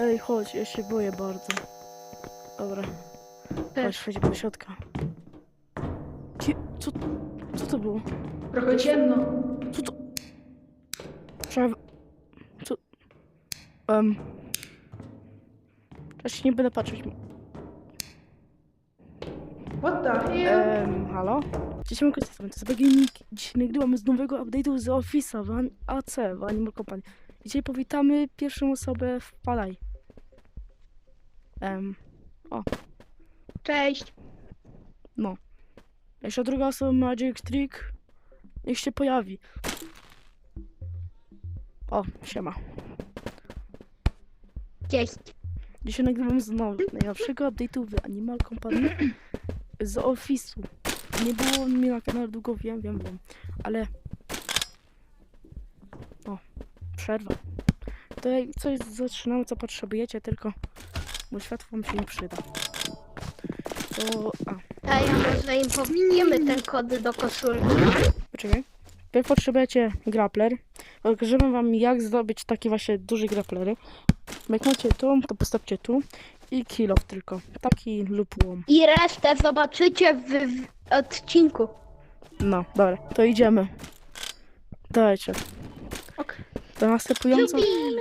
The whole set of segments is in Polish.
Ej, chodź, ja się boję bardzo. Dobra, chodź, Też. chodź do środka. Ki- Co, co to było? Trochę ciemno. Co to? Trzeba... Co? Um... Ja się nie będę patrzeć. What the hell? Ehm, halo? Cześć, mam to jest Bagiennik. Dzisiaj nagrywamy z nowego update'u z Office'a w An- AC, w Animal Company. Dzisiaj powitamy pierwszą osobę w Palaj. Ehm, Cześć. jeszcze druga osoba Magic Trick. Niech się pojawi. O, siema. Cześć. Dzisiaj nagrywam znowu najnowszego update'u w Animal Company z Office'u. Nie było mnie na kanale długo, wiem, wiem, wiem, ale... O, przerwa. To coś zaczynamy, co potrzebujecie, tylko... Bo światło wam się nie przyda. To... A, A ja może im powiniemy ten kod do koszulki. poczekaj. Wy potrzebujecie grappler. Pokażemy wam jak zdobyć takie właśnie duże grapplery. Jak macie tu, to postawcie tu. I kill off tylko. Taki lub łom. I resztę zobaczycie w, w odcinku. No, dobra, to idziemy. Dajcie. Ok. To następująco Idziemy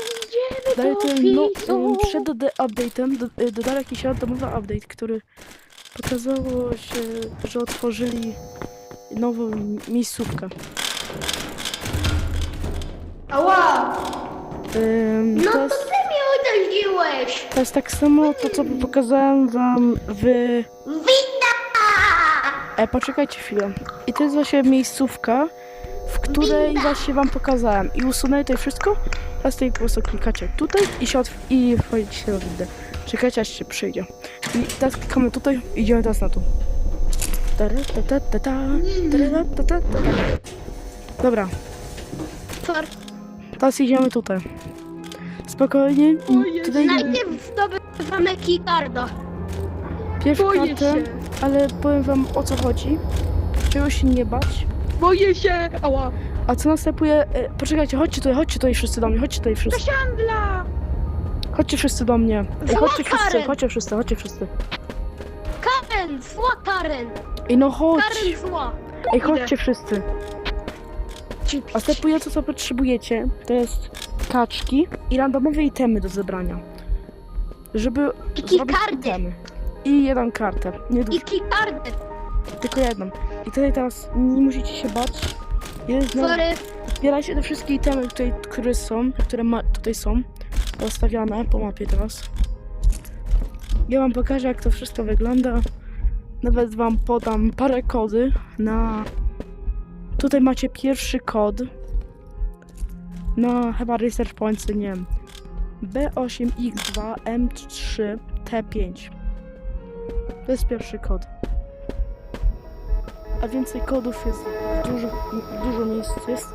tutaj no, y, przed do, update'em do, y, dodali jakiś randomowy update, który pokazało się, że otworzyli nową mi- miejscówkę. Ała! Ym, No to, to jest, ty mnie uderzyłeś. to jest tak samo to, co pokazałem wam w... Witam! E, poczekajcie chwilę. I to jest właśnie miejscówka, w której właśnie wam pokazałem. I usunę tutaj wszystko. Teraz tutaj po prostu klikacie tutaj i się otw- i wchodzicie do windy. Czekajcie aż się przyjdzie. I teraz klikamy tutaj i idziemy teraz na to. Tara, ta, ta, ta, ta. Tara, ta, ta, ta, ta. Dobra, teraz idziemy tutaj. Spokojnie. Boję Tutaj Najpierw zdobywamy keycarda. pierwszą Boję kartę, się. ale powiem wam o co chodzi. Czego się nie bać. Boję się! Ała! A co następuje? E, poczekajcie, chodźcie tutaj, chodźcie tutaj wszyscy do mnie, chodźcie tutaj wszyscy. Kasiandla! Chodźcie wszyscy do mnie. Ej, chodźcie wszyscy, chodźcie wszyscy, chodźcie wszyscy. Karen, zła Karen. Ej, no chodź. Karen zła. Ej, chodźcie wszyscy. Następujące co potrzebujecie, to jest kaczki i randomowe itemy do zebrania. Żeby I zrobić keycardy. itemy. I jedną kartę. Nie dużo, I keycardy. tylko jedną. I tutaj teraz nie musicie się bać. Jest na... Sorry. Zbierajcie te wszystkie itemy, tutaj, które są, które ma, tutaj są rozstawiane po mapie teraz. Ja wam pokażę jak to wszystko wygląda. Nawet wam podam parę kody na... Tutaj macie pierwszy kod. Na chyba Research Points, nie wiem. B8X2M3T5. To jest pierwszy kod. A więcej kodów jest dużo, dużo miejsc jest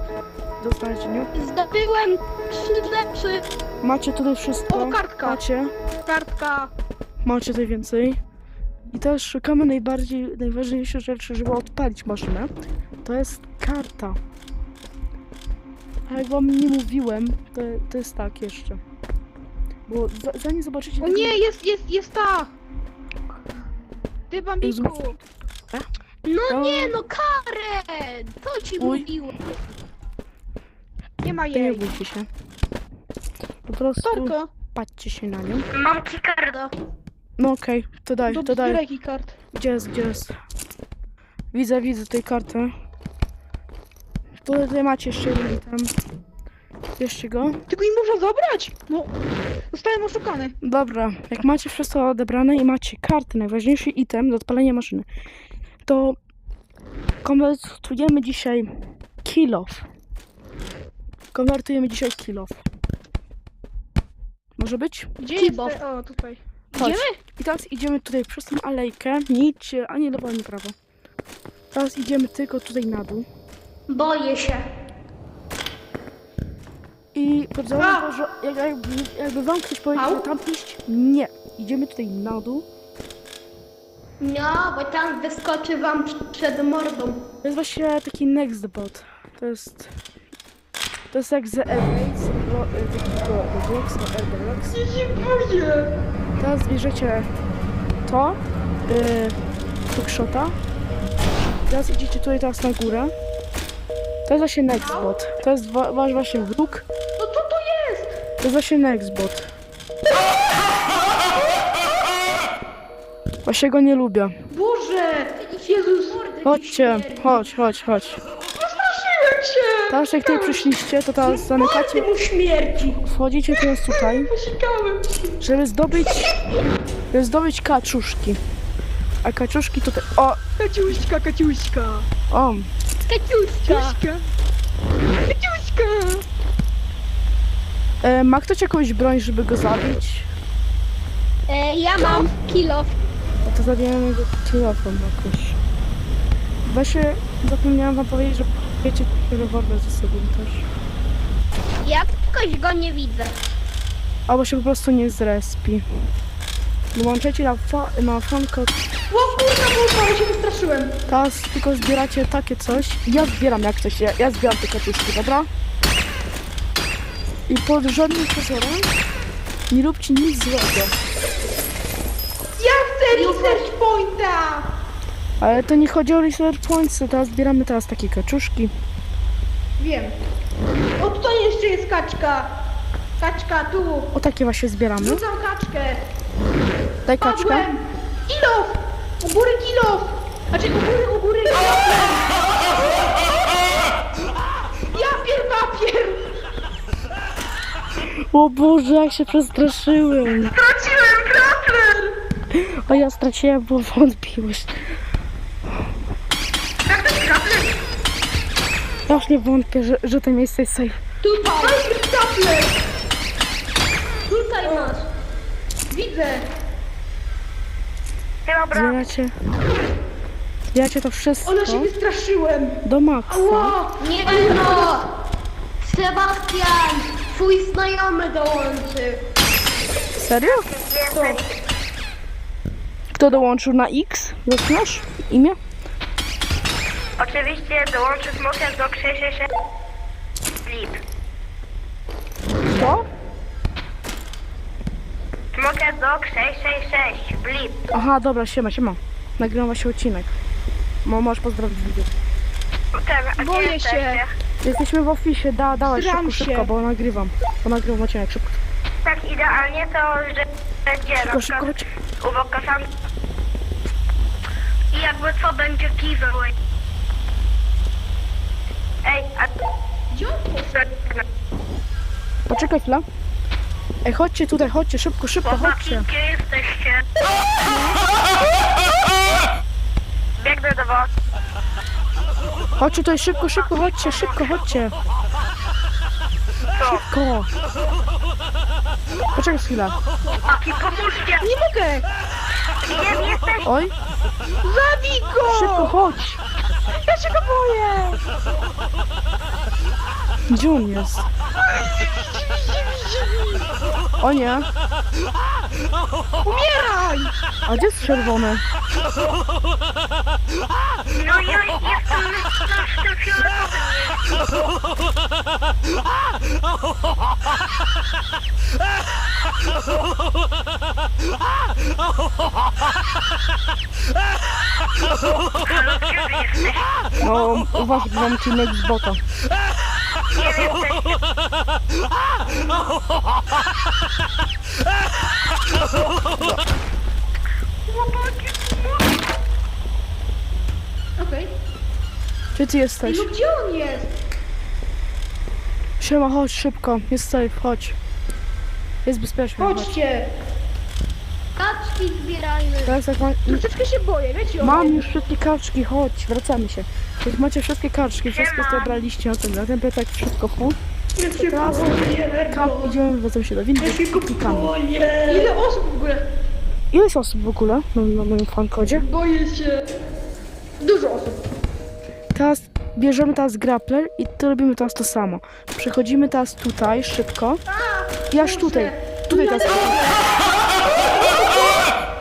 do znalezienia. Zdobyłem trzy rzeczy. Macie tutaj wszystko. O, kartka! Macie, Kartka! macie tutaj więcej. I teraz szukamy najbardziej, najważniejsze rzeczy, żeby odpalić maszynę. To jest karta. A jak wam nie mówiłem, to, to jest tak jeszcze. Bo za, zanim zobaczycie... O nie, jest, jest, jest ta! Ty bambiku! No To- nie, no Karen. Co ci mówiłem? Nie ma nie jej. bójcie się. Po prostu Torko! patrzcie się na nią. Mam keycarda. No okej, to daj, Do to daj. zbieraj kart. Gdzie jest, gdzie jest? Widzę, widzę tej kartę. Tutaj macie jeszcze jeden tam. Bierzcie go. Tylko nie można zabrać! No, zostałem oszukany. Dobra, jak macie wszystko odebrane i macie kartę, najważniejszy item do odpalenia maszyny, to konwertujemy dzisiaj kill off. Konwertujemy dzisiaj kill off. Może być? Gdzie? O, tutaj. Chodź. Idziemy? I teraz idziemy tutaj przez tą alejkę. Nie idźcie ani lewo, ani prawo. Teraz idziemy tylko tutaj na dół. Boję się. I A! że jak, jakby, jakby wam ktoś powiedział, że tam iść, nie. Idziemy tutaj na dół. No, bo tam wyskoczy wam przed mordą. To jest właśnie taki next bot. To jest... To jest jak The Evades. Ro- y, takiego Robloxa, Roblox. Ja się boję. Teraz bierzecie to, yy, hookshota. Teraz idziecie tutaj teraz na górę. To jest właśnie Nextbot. To jest wa- wasz właśnie wróg. No co to jest? To jest właśnie Nextbot. Właśnie go nie lubię. Boże! Jezus! Chodźcie, chodź, chodź, chodź. Straszyłem się! Teraz jak tutaj przyszliście, to teraz zamykacie, mu śmierci! wchodzicie teraz tutaj, żeby zdobyć, żeby zdobyć kaczuszki. A kaczuszki tutaj, o, Kaciuśka, Kaciuśka! o, Kaciuśka! Kaciuśka! e, ma ktoś jakąś broń, żeby go zabić? E, ja mam kilo. To zabijamy go telefon jakoś. Właśnie zapomniałam wam powiedzieć, że wiecie rewolwer ze sobą też. Ja jakoś go nie widzę. Albo się po prostu nie zrespi. Dołączycie na, fa- na fankod, O kurwa, kurwa, ja się wystraszyłem. teraz tylko zbieracie takie coś. Ja zbieram jak coś, ja, ja zbieram te kaczuszki, dobra? I pod żadnym pozorem nie róbcie nic złego. Pointa! Ale to nie chodzi o research points, to teraz zbieramy teraz takie kaczuszki. Wiem. O, tutaj jeszcze jest kaczka. Kaczka, tu. O takie właśnie zbieramy. Rzucam kaczkę. Daj kaczkę. Padłem. Kilof! U góry kilof! Znaczy u góry, u góry Ja pier papier! O Boże, jak się przestraszyłem. A ja straciłem, bo grappler? Ja już nie wątpię, że, że to miejsce jest safe. Tutaj! Grappler! Tutaj masz. Widzę. Zbieracie. Zbieracie to wszystko Ona się wystraszyłem. do maksa. Ła! Nie wolno! Sebastian! Twój znajomy dołączy. Serio? To. Kto dołączył na X? Znasz imię? Oczywiście dołączy smoker do 666 Blip. Kto? Smoker do 666 Blip. Aha, dobra, siema, siema. Nagrywam właśnie odcinek. Mo, możesz pozdrowić widzów. Ten, a Boję się. jesteście? Jesteśmy w ofisie, da, dawaj Sram szybko, się. szybko, bo nagrywam. Bo nagrywam odcinek, szybko. Tak idealnie to, że będzie Szybko, szybko, chodź. u Bokasami. Jakby co będzie giveaway. Ej, a Gdzie on poszedł? Poczekaj chwilę. Ej, chodźcie tutaj, chodźcie, szybko, szybko, chłopaki, chodźcie. gdzie jesteście? Biegnę do was. Chodźcie tutaj, szybko, szybko, chodźcie, szybko, chodźcie. Co? Szybko. Poczekaj chwilę. Chłopaki, pomóżcie! Nie mogę! Gdzie jesteście? Oj, Zabij go! szybko, chodź. Ja się go boję! Gdzie on jest? O nie, Umieraj! a gdzie jest czerwony? No ja jestem na tym fioletowym. Halo, gdzie wy jesteście? No, uważaj, bo mam odcinek z bota. Okej. Gdzie ty jesteś? No gdzie on jest? Siema, chodź szybko, jest safe, chodź. Jest bezpiecznie, chodź. Chodźcie! Kaczki zbierajmy. Teraz jak ma... Troszeczkę się boję, wiecie o Mam tym. już wszystkie kaczki, chodź, wracamy się. Jak macie wszystkie kaczki, wszystko na ten, na ten plecak, wszystko się Teraz idziemy, wracamy się do windy i. Ile osób w ogóle? Ile jest osób w ogóle na, na moim fankodzie? Boję się. Dużo osób. Teraz bierzemy teraz grappler i to robimy teraz to samo. Przechodzimy teraz tutaj, szybko. I aż tutaj, tutaj teraz.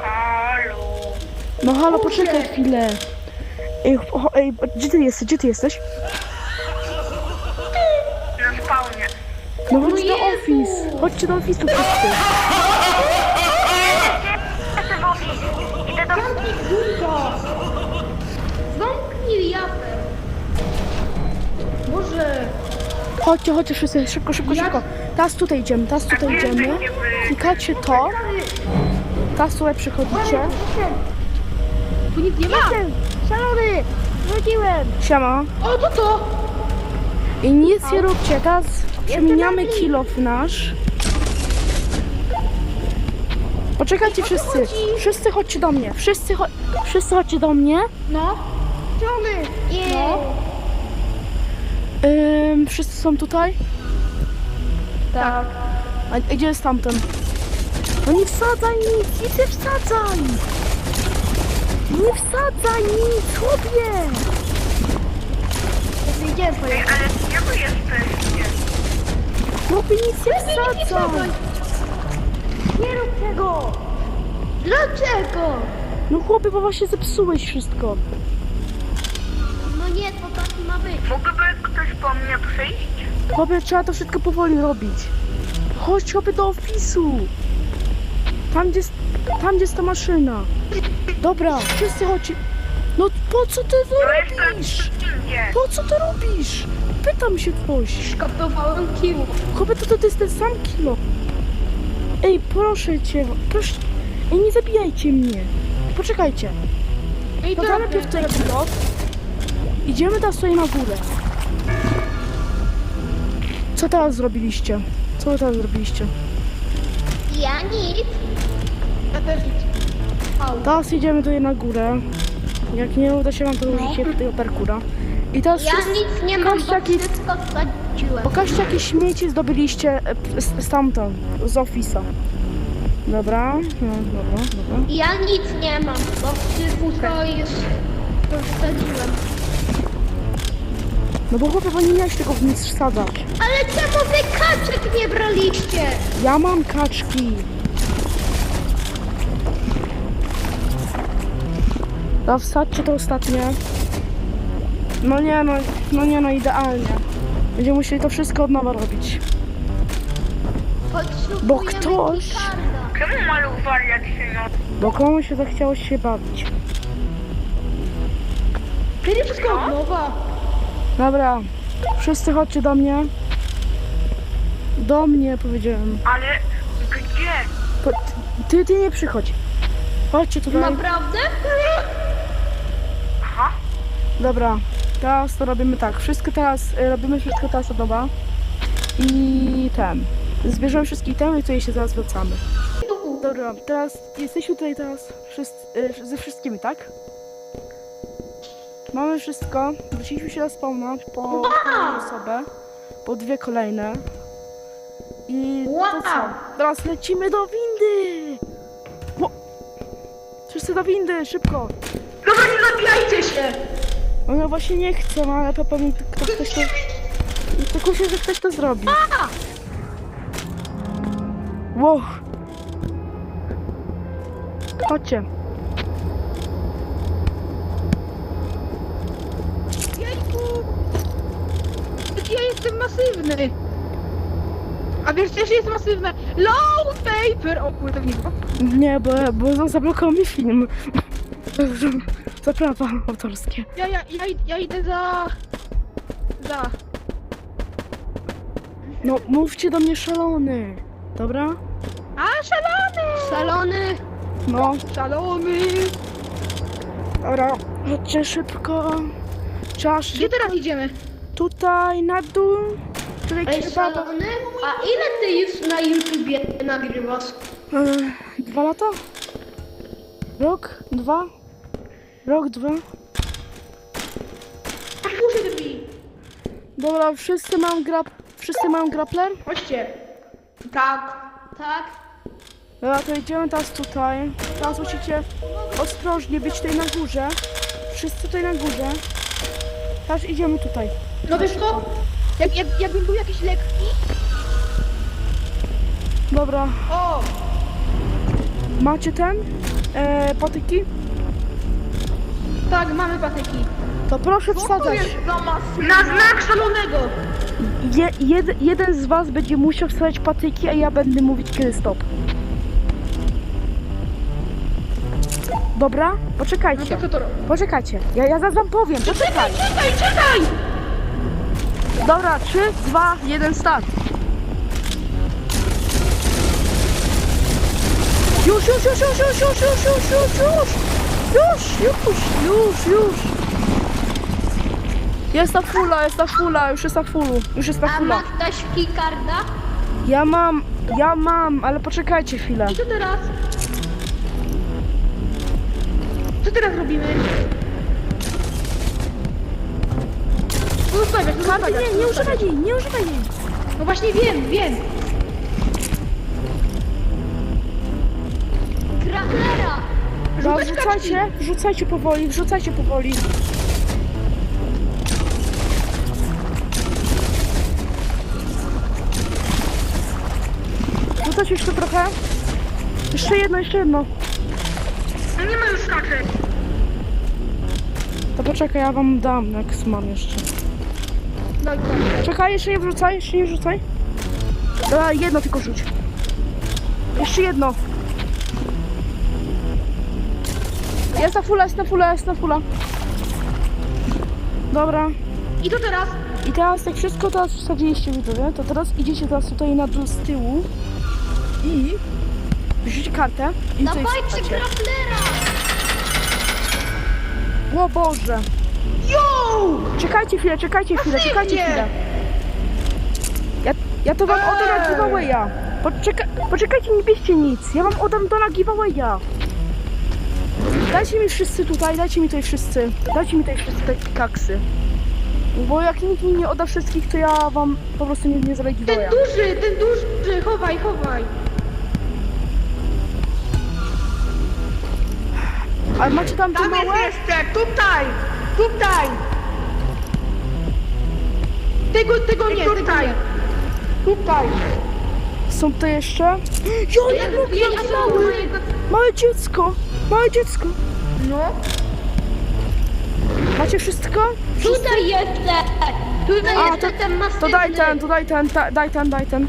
Halo. No halo, poczekaj chwilę. Ej, o, ej, gdzie ty jesteś? Gdzie ty jesteś? Na spawnie. No chodźcie do office. Chodźcie do wszyscy. Szefowi. Idę do... Zamknij dwójka! Zamknij japę. Może... Chodźcie, chodźcie wszyscy, szybko, szybko, szybko. Teraz tutaj idziemy, teraz tutaj idziemy. Klikacie to. Teraz tutaj przychodzicie. Tu nic nie ma! Szalony! Wróciłem! Siema. O, to to! I nic nie róbcie, teraz przemieniamy kilof nasz. Poczekajcie wszyscy. Wszyscy chodźcie do mnie. Wszyscy, cho wszyscy chodźcie do mnie. No. Czony! No. Ym, wszyscy są tutaj? Tak. A a gdzie jest tamten? No nie wsadzaj nic, nic nie wsadzaj! Nie wsadzaj nic, chłopie! Idziemy po Ej, ale gdzie wy jesteście? Chłopie, nic nie wsadzaj! Nie rób tego! Dlaczego? No chłopie, bo właśnie zepsułeś wszystko. No nie, to tak ma być. Mógłby ktoś po mnie przyjść? Chłopie, trzeba to wszystko powoli robić. Chodź chłopie do ofisu. Tam gdzie, tam gdzie jest ta maszyna. Dobra, wszyscy chodźcie. No po co ty to To jestem robisz? Po co to robisz? Pytam się ktoś. Szkaptowałem kill. Chłopie, to, to, to jest ten sam kilo. Ej, proszę cię, proszę. Ej, nie zabijajcie mnie. Poczekajcie. Ej, No to to najpierw ten kilo. Idziemy teraz tutaj na górę. Co teraz zrobiliście? Co teraz zrobiliście? Ja nic. Ja też nic. Teraz idziemy tutaj na górę. Jak nie uda się wam, to użycie tego parkura. I teraz Ja nic nie mam, bo Pokażcie, jaki- wszystko straciłem. pokażcie jakie śmieci zdobyliście e, z- stamtąd, z ofisa. Dobra, no, dobra, dobra. Ja nic nie mam, bo wszystko już posadziłem. No bo chłopie, nie miałeś tego w nic wsadzać. Ale czemu wy kaczek nie braliście? Ja mam kaczki. To wsadźcie to ostatnie. No nie, no, no nie, no idealnie. Będziemy musieli to wszystko od nowa robić. Bo ktoś-. Czemu malu wariat się no? Bo komuś się zachciało się bawić. Kiedy wszystko od nowa? Dobra, wszyscy chodźcie do mnie. Do mnie powiedziałem. Ale gdzie? Po, ty, ty nie przychodź. Chodźcie tutaj. Naprawdę? Dobra, teraz to robimy tak. Wszystko teraz, y, robimy wszystko teraz od nowa. I ten. Zbierzemy wszystkie itemy i tutaj się zaraz wracamy. Dobra, teraz jesteśmy tutaj teraz wszyscy, y, ze wszystkimi, tak? Mamy wszystko. Wróciliśmy się na spawna po kolejną osobę. Po dwie kolejne. I to co? Teraz lecimy do windy! Wszyscy do windy, szybko! Dobra, nie zabijajcie się! No ja właśnie nie chcę, no ale Pepa mi kto, ktoś to... Tylko się, że ktoś to zrobi. Wow. Chodźcie. Ja jestem masywny! A wiesz, też jest masywne. Low paper! O kurde, nie było. Nie, bo, bo zablokował mi film. Za prawa autorskie. Ja, ja, ja, id- ja idę za... Za... No, mówcie do mnie szalony. Dobra? A, szalony! Szalony. No, Szalony! dobra. Chodźcie szybko. Trzeba Gdzie teraz idziemy? Tutaj, na dół. Tutaj Ej, szalony? A ile ty już na YouTubie nagrywasz? E, Dwa lata? Rok? Dwa? Rok, dwa? Otwórzcie drzwi! Dobra, wszyscy mają grap... Wszyscy mają grappler? Chodźcie. Tak. Tak. Dobra, to idziemy teraz tutaj. Teraz musicie ostrożnie być tutaj na górze. Wszyscy tutaj na górze. Teraz idziemy tutaj. No wiesz co? Jak, jak, jakbym był jakiś lekki... Dobra, O! macie ten? E, patyki? Tak, mamy patyki. To proszę wsadzać. Na znak szalonego! Je, jed, jeden z was będzie musiał wstawiać patyki, a ja będę mówić kiedy stop. Dobra? No Poczekajcie. to to robi? Poczekajcie. Ja, ja zaraz wam powiem. Poczekaj. Czekaj, czekaj! Dobra, 3, 2, 1, start. Już, już, już, już, już, już, już, już, już, już. Już, już, już, już. Jest ta fula, jest ta fula, już jest ta fulu, już jest ta A fula. ma ktoś keycarda? Ja mam, ja mam, ale poczekajcie chwilę. I co teraz? Co teraz robimy? Zostawiasz, Karty, zostawiasz. nie, nie używaj jej, nie używaj jej. No właśnie wiem, wiem. No, wrzucajcie, wrzucajcie powoli, wrzucajcie powoli. Wrzucać jeszcze trochę. Jeszcze jedno, jeszcze jedno. No nie ma już kaczek. To poczekaj, ja wam dam, jak mam jeszcze. Daj. Czekaj, jeszcze nie wrzucaj, jeszcze nie wrzucaj. Dobra, jedno tylko rzuć. Jeszcze jedno. Jest na fula, jest na fula, jest na fula. Dobra. I co teraz? I teraz jak wszystko teraz wsadziliście widzowie, to teraz idziecie teraz tutaj na dół z tyłu i bierzecie kartę i tutaj Dawajcie wsadzacie. O Boże! Yo! Czekajcie chwilę, czekajcie chwilę, czekajcie chwilę. Ja, ja to wam oddam na Eee! giveawaya. Poczeka, poczekajcie, nie bierzcie nic. Ja wam oddam to na giveawaya. Dajcie mi wszyscy tutaj, dajcie mi tutaj wszyscy. Dajcie mi tutaj wszyscy te kaksy. Bo jak nikt mi nie odda wszystkich, to ja wam po prostu nie, nie zrobię Ten giveawaya. duży, ten duży, chowaj, chowaj. Ale macie tam te małe? jeszcze, tutaj, tutaj. Tego, tego nie, tutaj. Tutaj. Są to jeszcze? Mogę, Ja jaki są mały! mojego... Małe dziecko! Małe dziecko! No. Macie wszystko? Tutaj jeszcze! Tutaj A, to- ten masywny! To daj ten, to daj ten, ta, daj ten, daj ten.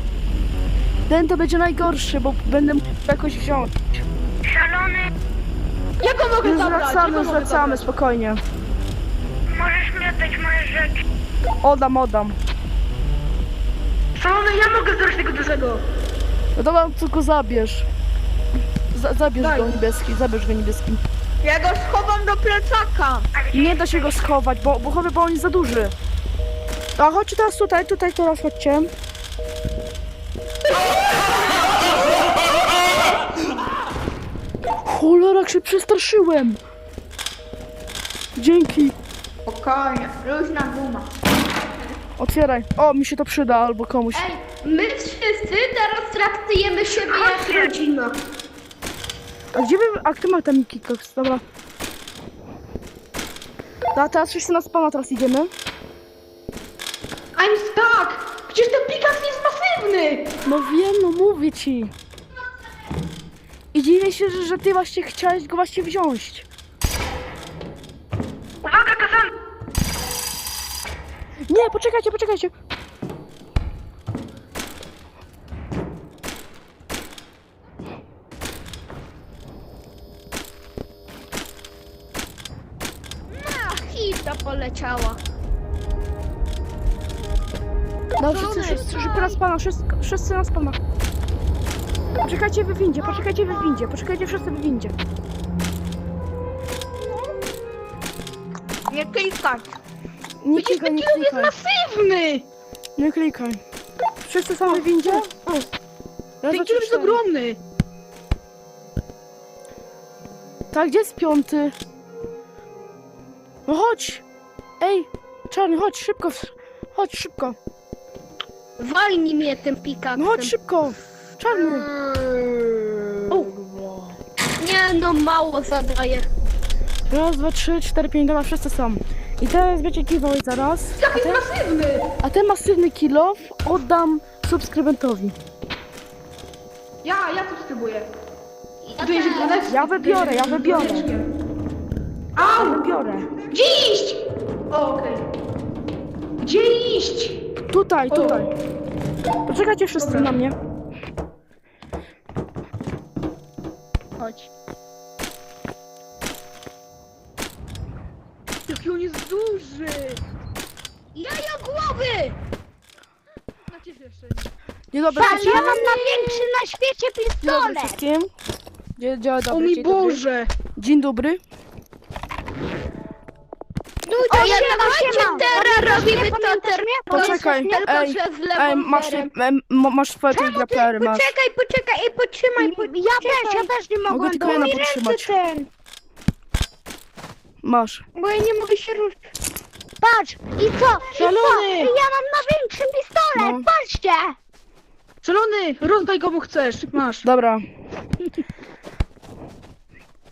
Ten to będzie najgorszy, bo będę mógł jakoś wziąć. Szalony, Ja go mogę Już zabrać, ja go mogę wracamy, zabrać. spokojnie. możesz mi oddać moje rzeczy. Oddam, oddam. Szalony, ja mogę zabrać tego dużego. No dobra, tylko zabierz. Za, zabierz Daj. go niebieski, zabierz go niebieski. Ja go schowam do plecaka. Nie da się go schować, bo, bo chyba bo on jest za duży. A chodźcie teraz tutaj, tutaj teraz chodźcie. Cholera, jak się przestraszyłem. Dzięki. Spokojnie, luźna guma. Otwieraj. O, mi się to przyda albo komuś. Ej, my wszyscy teraz traktujemy siebie jak rodzina. A gdzie wy... A kto ma tam Cox? Dobra. A teraz wszyscy na spana teraz idziemy. I'm stuck! Przecież ten Pikachu jest masywny! No wiem, no mówię ci. I dziwię się, że, że ty właśnie chciałeś go właśnie wziąć. Uwaga, Kazan! Nie, poczekajcie, poczekajcie. Poleciała. No wszyscy, wszyscy, szybko na spana, wszyscy, wszyscy na spana. Poczekajcie w windzie, poczekajcie w windzie, poczekajcie wszyscy w windzie. Nie klikać. Nie Przecież klikaj, ten nie Pikachu jest klikaj, masywny! nie klikaj. Wszyscy są w windzie? Ja Ten jest cztery. ogromny! Tak, gdzie jest piąty? No chodź! Ej, czarny, chodź szybko, chodź szybko. Walnij mnie tym pikaksem. No chodź szybko, czarny. O. Nie no, mało zadaje. Raz, dwa, trzy, cztery, pięć, dobra, wszyscy są. I teraz będzie giveaway zaraz. Jak jest masywny! A ten masywny kilof oddam subskrybentowi. Ja, ja subskrybuję. Ja Tu jest też. Ja wybiorę, ja wybiorę. Au! Biorę. Gdzie iść? O, okej. Gdzie iść? Tutaj, tutaj. Poczekajcie wszyscy Dobra. na mnie. Chodź. Jaki on jest duży! Jajo głowy! Na ciebie jeszcze nie. Dzień dobry Patrz, wszystkim. ja mam największy na świecie Dzień dobry pistolet! wszystkim. Dzień, dzień O dobry, mój dzień dobry. Boże! Dzień dobry. O, siema, siema! Teraz robimy to teraz. Poczekaj, ej, masz, ej, m- masz swoje tutaj grapplery, masz. Poczekaj, poczekaj, ej, potrzymaj, po... ja też, ja też nie Mogę mogłem. tylko bo jedna mi ręce podtrzymać. ten, Masz. bo ja nie mogę się ruszyć. Patrz, i co? I co? Szalony! Ja mam największy pistolet, No. patrzcie! Szalony! Rozdaj komu chcesz, masz. Dobra.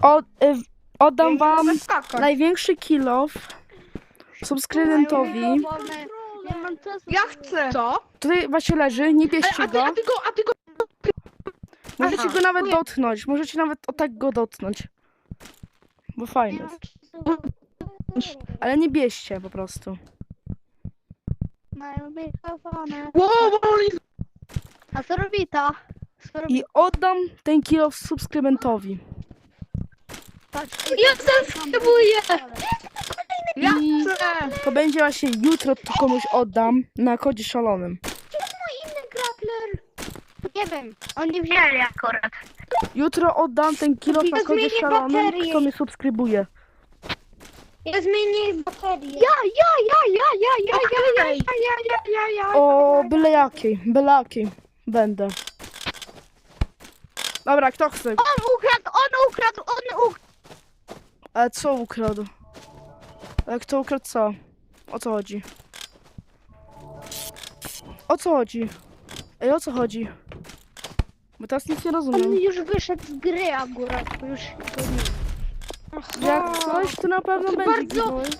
O, y, oddam wam największy kill off subskrybentowi. Nie mam czasu. Ja chcę! Co? Tutaj właśnie leży, nie bierzcie a ty, go. a ty go, a ty go... Możecie Aha. go nawet dotknąć. Możecie nawet o tak go dotknąć. Bo fajny jest. Ale nie bierzcie po prostu. Mają mikrofony. Wow, wow, on jest... A co robi to? Co robi? I oddam ten kill off subskrybentowi. Ja subskrybuję! Ja I chcę! to będzie właśnie jutro to komuś oddam na kodzie szalonym. Mój inny grappler. Nie wiem, on nie wziął. Wzięli akurat. Jutro oddam ten kill off na kodzie zmienię szalonym, baterię. kto mnie subskrybuje. Ja zmienię baterię. Ja, ja, ja, ja, ja, ja, ja, ja, ja, ja, ja, ja. O, byle jakiej, byle jakiej będę. Dobra, kto chce? On ukradł, on ukradł, on ukradł. Ale co ukradł? Ale kto ukradł co? O co chodzi? O co chodzi? Ej, o co chodzi? Bo teraz nic nie On rozumiem. już wyszedł z gry akurat, już go nie. Jak coś, to na pewno będzie bardzo- giveaway.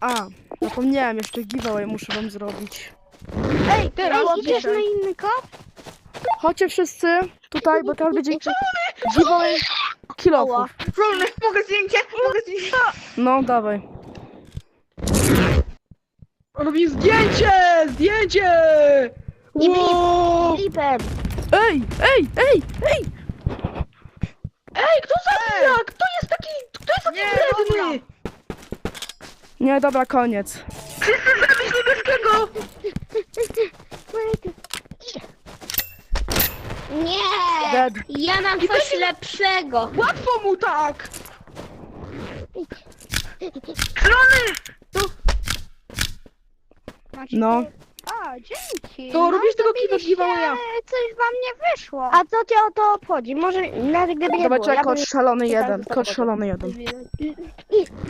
A, zapomniałem, jeszcze giveaway muszę wam zrobić. Ej, Teraz ej, idziesz na inny kop? Chodźcie wszyscy tutaj, bo teraz będzie giveaway kilofów. Szalony, mogę zdjęcie? Mogę zdjęcie? No, dawaj. Robi zdjęcie! Zdjęcie! I Wow! Flipem. Ej, ej, ej, ej! Ej, kto zabija? Kto jest taki... Kto jest taki wredny? Nie, dobra, koniec. Zabić niebieskiego! Nie! Dead. Ja mam I coś będzie- lepszego. Łatwo mu tak! Macie No. to- A, dzięki. To robisz tego zabiliście, kiwa giveawaya. Coś wam nie wyszło. A co cię o to obchodzi? Może nawet gdyby nie Zobaczcie, było. kod szalony i tak jeden, kod. szalony jeden.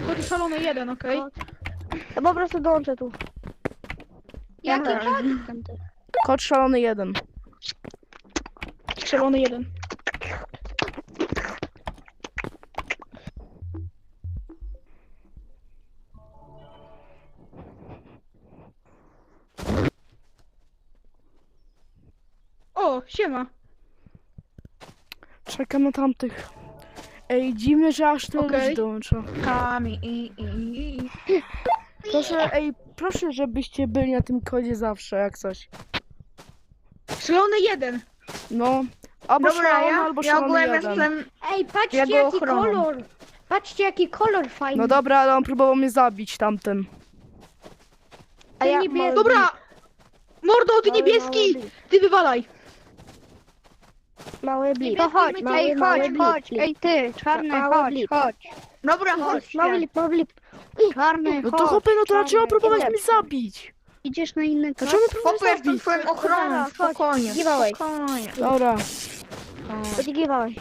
Kod szalony jeden, okej? To po prostu dołączę tu. Jaki kod? Kod szalony jeden. Szalony jeden. O, siema. Czekam na tamtych. Ej, dziwne, że aż tyle Okej. ludzi dołącza. Kami i, i, i. Proszę, ej, proszę, żebyście byli na tym kodzie zawsze, jak coś. Szalony jeden. No, albo szalony, albo ja szalony ogółem jeden. jestem... Ej, patrzcie Ja go jaki ochroniam. kolor. Patrzcie jaki kolor fajny. No dobra, ale on próbował mnie zabić tamten. A ja niebie- mały Dobra! Mordo, ty Mały, niebieski! mały Ty wywalaj! Mały blik. To chodź, Mały, ej, mały chodź, blik. chodź. Ej, ty, czarny, Mały chodź, blik. chodź. Dobra, Chodź, mały blik, mały blik. Czarny, No chodź. to chłopie, no to czarny. trzeba próbować mnie zabić. Idziesz na inny krok? Dlaczego twoim ochroną, Zaraz, chodź. spokojnie, Giveaway. spokojnie. Dobra, giveaway.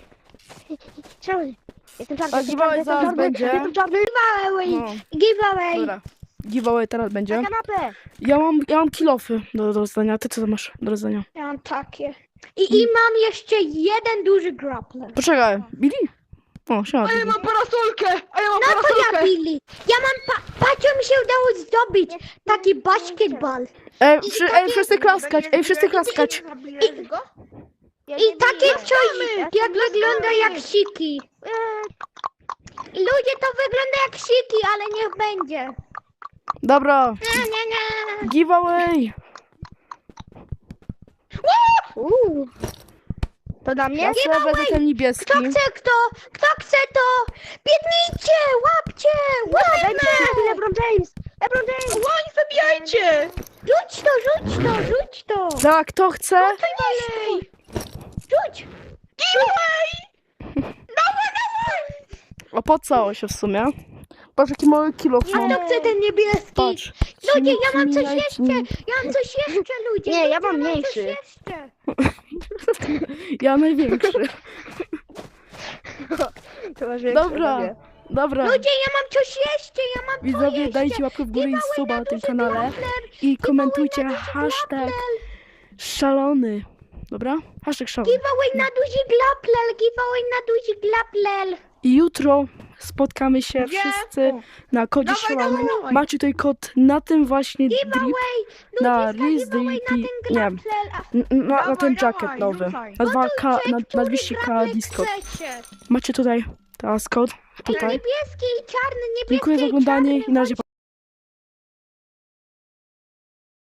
Czarny. Jestem czarny, A jestem giveaway czarny, jestem zaraz czarny, będzie. Jestem czarny, giveaway. no, Giveaway. dobra. Giveaway teraz będzie. Na kanapę. Ja mam, ja mam kilofy do, do rozdania. Ty co masz do rozdania? Ja mam takie. I, I mam jeszcze jeden duży grappler. Poczekaj, Billy? O, siema. A ja mam parasolkę! A ja mam No to ja parasolkę! Billy. Ja mam, pa, patrz, mi się udało zdobyć taki basketball. Ej, wszy, ej, wszyscy klaskać, ej, wszyscy klaskać. I takie coś, jak wygląda jak siki. Ludzie, to wygląda jak siki, ale niech będzie. Dobra, Nie, nie, nie. giveaway! Uuu. To dla mnie? Ja sobie wezmę ten niebieski. Kto chce kto? Kto chce to? Biegnijcie, łapcie, łapcie. LeBron James! LeBron James! Łoń, zabijajcie! Rzuć to, rzuć to, rzuć to. Tak, kto chce? Dalej. Rzuć. Giveaway! Dawaj, dawaj! Opłacało się w sumie. Patrz, jaki mały kilo A mam. kto chce ten niebieski? Patrz. Ludzie, ja mam coś jeszcze. Ja mam coś jeszcze, ludzie. Nie, ja Ludzie, mam coś mniejszy. jeszcze. Ja największy. To masz większe, Dobra, dobra. Ludzie, ja mam coś jeszcze, ja mam to Widzowie, jeszcze. dajcie łapkę w górę i suba na tym duży kanale. I komentujcie hashtag szalony. Dobra? Hashtag szalony. Giveaway na duży glaplel, giveaway na duży glaplel. I jutro spotkamy się Gdzie? wszyscy na kodzie Dawaj, szalonym. dawaj, dawaj. Macie tutaj kod na tym właśnie drip. Na na DP. Nie, n- n- na, na ten jacket nowy. rzucaj. Na 2K, na, na Który 200k grappler Discord. Macie tutaj teraz kod. Tutaj. Niebieski i czarny, niebieski Dziękuję za i oglądanie czarny, i na razie.